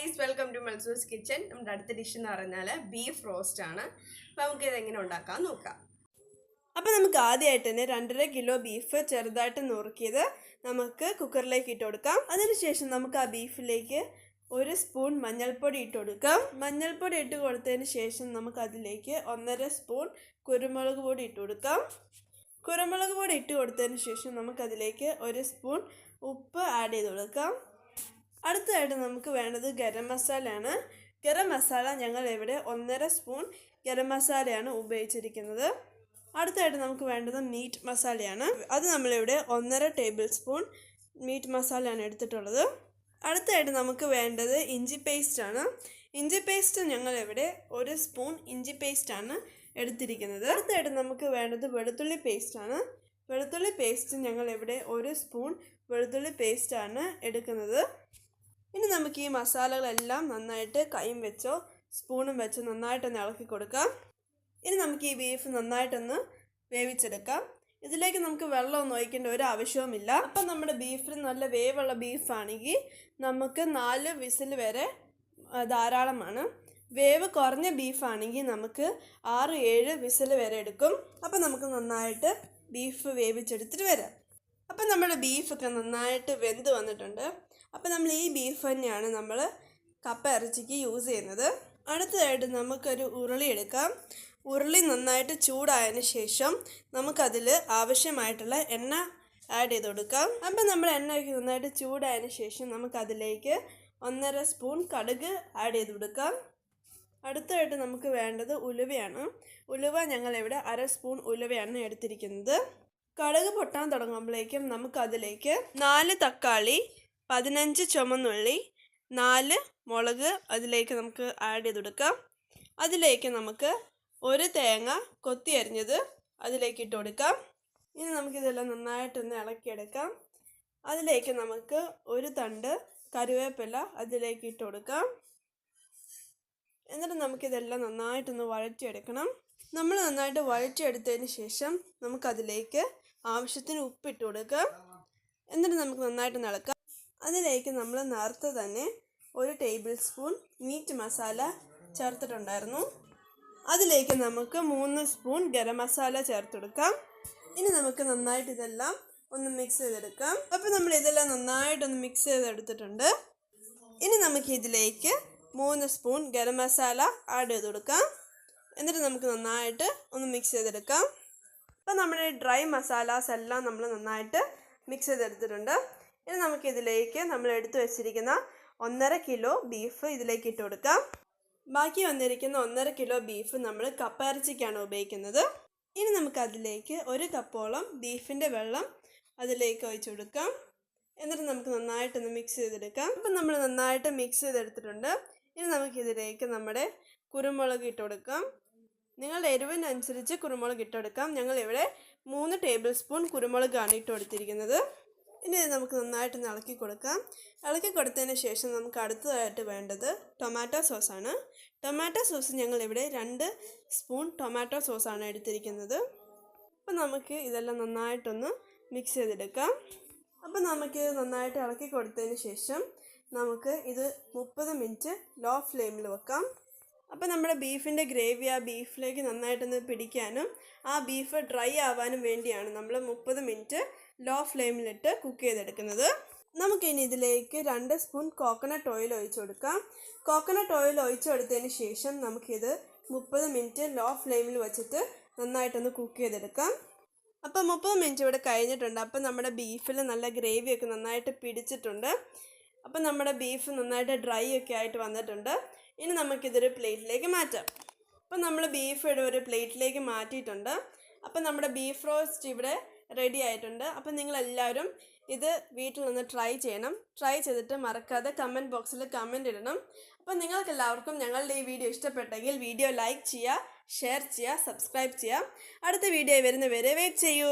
Guys welcome to Malsu's kitchen നമ്മുടെ അടുത്ത dish എന്ന് പറഞ്ഞാൽ ബീഫ് റോസ്റ്റ് ആണ്. അപ്പോൾ നമുക്ക് ഇതെങ്ങനെ എങ്ങനെ ഉണ്ടാക്കാം നോക്കാം. അപ്പോൾ നമുക്ക് ആദ്യമായിട്ട് തന്നെ രണ്ടര കിലോ ബീഫ് ചെറുതായിട്ട് നുറുക്കിയത് നമുക്ക് കുക്കറിലേക്ക് ഇട്ട് കൊടുക്കാം. അതിനുശേഷം നമുക്ക് ആ ബീഫിലേക്ക് ഒരു സ്പൂൺ മഞ്ഞൾപ്പൊടി ഇട്ട് കൊടുക്കാം. മഞ്ഞൾപ്പൊടി ഇട്ട് കൊടുത്തതിന് ശേഷം നമുക്ക് അതിലേക്ക് ഒന്നര സ്പൂൺ കുരുമുളക് പൊടി ഇട്ട് കൊടുക്കാം. കുരുമുളക് പൊടി ഇട്ട് കൊടുത്തതിന് ശേഷം നമുക്കതിലേക്ക് ഒരു സ്പൂൺ ഉപ്പ് ആഡ് ചെയ്ത് കൊടുക്കാം. അടുത്തതായിട്ട് നമുക്ക് വേണ്ടത് ഗരം മസാലയാണ്. ഗരം മസാല ഞങ്ങൾ ഇവിടെ ഒന്നര സ്പൂൺ ഗരം മസാലയാണ് ഉപയോഗിച്ചിരിക്കുന്നത്. അടുത്തായിട്ട് നമുക്ക് വേണ്ടത് മീറ്റ് മസാലയാണ്. അത് നമ്മളിവിടെ ഒന്നര ടേബിൾ സ്പൂൺ മീറ്റ് മസാലയാണ് എടുത്തിട്ടുള്ളത്. അടുത്തായിട്ട് നമുക്ക് വേണ്ടത് ഇഞ്ചി പേസ്റ്റ് ആണ് ഇഞ്ചി പേസ്റ്റ് ഞങ്ങൾ ഇവിടെ ഒരു സ്പൂൺ ഇഞ്ചി പേസ്റ്റ് ആണ് എടുത്തിരിക്കുന്നത്. അടുത്തായിട്ട് നമുക്ക് വേണ്ടത് വെളുത്തുള്ളി പേസ്റ്റ് ആണ് വെളുത്തുള്ളി പേസ്റ്റ് ഞങ്ങൾ ഇവിടെ ഒരു സ്പൂൺ വെളുത്തുള്ളി പേസ്റ്റ് ആണ് എടുക്കുന്നത്. ഇനി നമുക്ക് ഈ മസാലകളെല്ലാം നന്നായിട്ട് കൈയും വെച്ചോ സ്പൂണും വെച്ച് നന്നായിട്ടൊന്ന് ഇളക്കി കൊടുക്കാം. ഇനി നമുക്ക് ഈ ബീഫ് നന്നായിട്ടൊന്ന് വേവിച്ചെടുക്കാം. ഇതിലേക്ക് നമുക്ക് വെള്ളമൊന്നും ഒഴിക്കേണ്ട ഒരു ആവശ്യവുമില്ല. അപ്പം നമ്മുടെ ബീഫിന് നല്ല വേവുള്ള ബീഫാണെങ്കിൽ നമുക്ക് നാല് വിസിൽ വരെ ധാരാളമാണ്. വേവ് കുറഞ്ഞ ബീഫാണെങ്കിൽ നമുക്ക് ആറ് ഏഴ് വിസിൽ വരെ എടുക്കും. അപ്പം നമുക്ക് നന്നായിട്ട് ബീഫ് വേവിച്ചെടുത്തിട്ട് വരാം. അപ്പം നമ്മുടെ ബീഫൊക്കെ നന്നായിട്ട് വെന്ത് വന്നിട്ടുണ്ട്. അപ്പം നമ്മൾ ഈ ബീഫ് തന്നെയാണ് നമ്മൾ കപ്പ ഇറച്ചിക്ക് യൂസ് ചെയ്യുന്നത്. അടുത്തതായിട്ട് നമുക്കൊരു ഉരുളി എടുക്കാം. ഉരുളി നന്നായിട്ട് ചൂടായതിന് ശേഷം നമുക്കതിൽ ആവശ്യമായിട്ടുള്ള എണ്ണ ആഡ് ചെയ്ത് കൊടുക്കാം. അപ്പം നമ്മൾ എണ്ണയൊക്കെ നന്നായിട്ട് ചൂടായതിന് ശേഷം നമുക്കതിലേക്ക് ഒന്നര സ്പൂൺ കടുക് ആഡ് ചെയ്ത് കൊടുക്കാം. അടുത്തതായിട്ട് നമുക്ക് വേണ്ടത് ഉലുവയാണ്. ഉലുവ ഞങ്ങളിവിടെ അര സ്പൂൺ ഉലുവയാണ് എടുത്തിരിക്കുന്നത്. കടുക് പൊട്ടാൻ തുടങ്ങുമ്പോഴേക്കും നമുക്കതിലേക്ക് നാല് തക്കാളി പതിനഞ്ച് ചുമന്നുള്ളി നാല് മുളക് അതിലേക്ക് നമുക്ക് ആഡ് ചെയ്ത് കൊടുക്കാം അതിലേക്ക് നമുക്ക് ഒരു തേങ്ങ കൊത്തി അരിഞ്ഞത് അതിലേക്ക് ഇട്ട് കൊടുക്കാം. ഇനി നമുക്കിതെല്ലാം നന്നായിട്ടൊന്ന് ഇളക്കിയെടുക്കാം. അതിലേക്ക് നമുക്ക് ഒരു തണ്ട് കറിവേപ്പില അതിലേക്ക് ഇട്ട് കൊടുക്കാം. എന്നിട്ട് നമുക്കിതെല്ലാം നന്നായിട്ടൊന്ന് വഴറ്റിയെടുക്കണം. നമ്മൾ നന്നായിട്ട് വഴറ്റിയെടുത്തതിന് ശേഷം നമുക്കതിലേക്ക് ആവശ്യത്തിന് ഉപ്പിട്ട് കൊടുക്കാം. എന്നിട്ട് നമുക്ക് നന്നായിട്ട് നടക്കാം അതിലേക്ക് നമ്മൾ നേരത്തെ തന്നെ ഒരു ടേബിൾ സ്പൂൺ മീറ്റ് മസാല ചേർത്തിട്ടുണ്ടായിരുന്നു. അതിലേക്ക് നമുക്ക് മൂന്ന് സ്പൂൺ ഗരം മസാല ചേർത്ത് കൊടുക്കാം ഇനി നമുക്ക് നന്നായിട്ട് ഇതെല്ലാം ഒന്ന് മിക്സ് ചെയ്തെടുക്കാം. അപ്പോൾ നമ്മൾ ഇതെല്ലാം നന്നായിട്ടൊന്ന് മിക്സ് ചെയ്തെടുത്തിട്ടുണ്ട്. ഇനി നമുക്ക് ഇതിലേക്ക് മൂന്ന് സ്പൂൺ ഗരം മസാല ആഡ് ചെയ്ത് കൊടുക്കാം. എന്നിട്ട് നമുക്ക് നന്നായിട്ട് ഒന്ന് മിക്സ് ചെയ്തെടുക്കാം. അപ്പോൾ നമ്മുടെ ഡ്രൈ മസാലാസ് എല്ലാം നമ്മൾ നന്നായിട്ട് മിക്സ് ചെയ്തെടുത്തിട്ടുണ്ട്. ഇനി നമുക്ക് ഇതിലേക്ക് നമ്മൾ എടുത്തു വെച്ചിരിക്കുന്ന ഒന്നര കിലോ ബീഫ് ഇതിലേക്ക് ഇട്ട് കൊടുക്കാം. ബാക്കി വന്നിരിക്കുന്ന ഒന്നര കിലോ ബീഫ് നമ്മൾ കപ്പയിറച്ചിക്കാണ് ഉപയോഗിക്കുന്നത്. ഇനി നമുക്ക് അതിലേക്ക് ഒരു കപ്പോളം ബീഫിന്റെ വെള്ളം അതിലേക്ക് ഒഴിച്ചു കൊടുക്കാം. എന്നിട്ട് നമുക്ക് നന്നായിട്ടൊന്ന് മിക്സ് ചെയ്തെടുക്കാം. അപ്പം നമ്മൾ നന്നായിട്ട് മിക്സ് ചെയ്തെടുത്തിട്ടുണ്ട്. ഇനി നമുക്കിതിലേക്ക് നമ്മുടെ കുരുമുളക് ഇട്ട് കൊടുക്കാം നിങ്ങളുടെ എരിവിനനുസരിച്ച് കുരുമുളക് ഇട്ട് കൊടുക്കാം ഞങ്ങൾ ഇവിടെ മൂന്ന് ടേബിൾ സ്പൂൺ കുരുമുളകാണ് ഇട്ട് കൊടുത്തിരിക്കുന്നത് ഇനി നമുക്ക് നന്നായിട്ട് ഇളക്കി കൊടുക്കാം. ഇളക്കി കൊടുത്തതിന് ശേഷം നമുക്ക് അടുത്തതായിട്ട് വേണ്ടത് ടൊമാറ്റോ സോസാണ് ടൊമാറ്റോ സോസ് ഞങ്ങൾ ഇവിടെ രണ്ട് സ്പൂൺ ടൊമാറ്റോ സോസാണ് എടുത്തിരിക്കുന്നത്. അപ്പോൾ നമുക്ക് ഇതെല്ലാം നന്നായിട്ടൊന്ന് മിക്സ് ചെയ്തെടുക്കാം. അപ്പോൾ നമുക്ക് നന്നായിട്ട് ഇളക്കി കൊടുത്തതിന് ശേഷം നമുക്ക് ഇത് മുപ്പത് മിനിറ്റ് ലോ ഫ്ലെയിമിൽ വെക്കാം. അപ്പോൾ നമ്മുടെ ബീഫിന്റെ ഗ്രേവി ആ ബീഫിലേക്ക് നന്നായിട്ടൊന്ന് പിടിക്കാനും ആ ബീഫ് ഡ്രൈ ആവാനും വേണ്ടിയാണ് നമ്മൾ മുപ്പത് മിനിറ്റ് ലോ ഫ്ലെയിമിലിട്ട് കുക്ക് ചെയ്തെടുക്കുന്നത്. നമുക്കിനി ഇതിലേക്ക് രണ്ട് സ്പൂൺ കോക്കനട്ട് ഓയിൽ ഒഴിച്ചു കൊടുക്കാം. കോക്കനട്ട് ഓയിൽ ഒഴിച്ചു കൊടുത്തതിന് ശേഷം നമുക്കിത് മുപ്പത് മിനിറ്റ് ലോ ഫ്ലെയിമിൽ വെച്ചിട്ട് നന്നായിട്ടൊന്ന് കുക്ക് ചെയ്തെടുക്കാം. അപ്പോൾ മുപ്പത് മിനിറ്റ് ഇവിടെ കഴിഞ്ഞിട്ടുണ്ട്. അപ്പോൾ നമ്മുടെ ബീഫിൽ നല്ല ഗ്രേവിയൊക്കെ നന്നായിട്ട് പിടിച്ചിട്ടുണ്ട്. അപ്പം നമ്മുടെ ബീഫ് നന്നായിട്ട് ഡ്രൈ ഒക്കെ ആയിട്ട് വന്നിട്ടുണ്ട്. ഇനി നമുക്കിതൊരു പ്ലേറ്റിലേക്ക് മാറ്റാം. അപ്പം നമ്മൾ ബീഫ് ഇവിടെ ഒരു പ്ലേറ്റിലേക്ക് മാറ്റിയിട്ടുണ്ട്. അപ്പം നമ്മുടെ ബീഫ് റോസ്റ്റ് ഇവിടെ റെഡി ആയിട്ടുണ്ട്. അപ്പം നിങ്ങളെല്ലാവരും ഇത് വീട്ടിൽ നിന്ന് ട്രൈ ചെയ്യണം. ട്രൈ ചെയ്തിട്ട് മറക്കാതെ കമന്റ് ബോക്സിൽ കമന്റ് ഇടണം. അപ്പം നിങ്ങൾക്ക് എല്ലാവർക്കും ഞങ്ങളുടെ ഈ വീഡിയോ ഇഷ്ടപ്പെട്ടെങ്കിൽ വീഡിയോ ലൈക്ക് ചെയ്യുക ഷെയർ ചെയ്യുക സബ്സ്ക്രൈബ് ചെയ്യുക. അടുത്ത വീഡിയോ വരുന്നവരെ വെയിറ്റ് ചെയ്യൂ.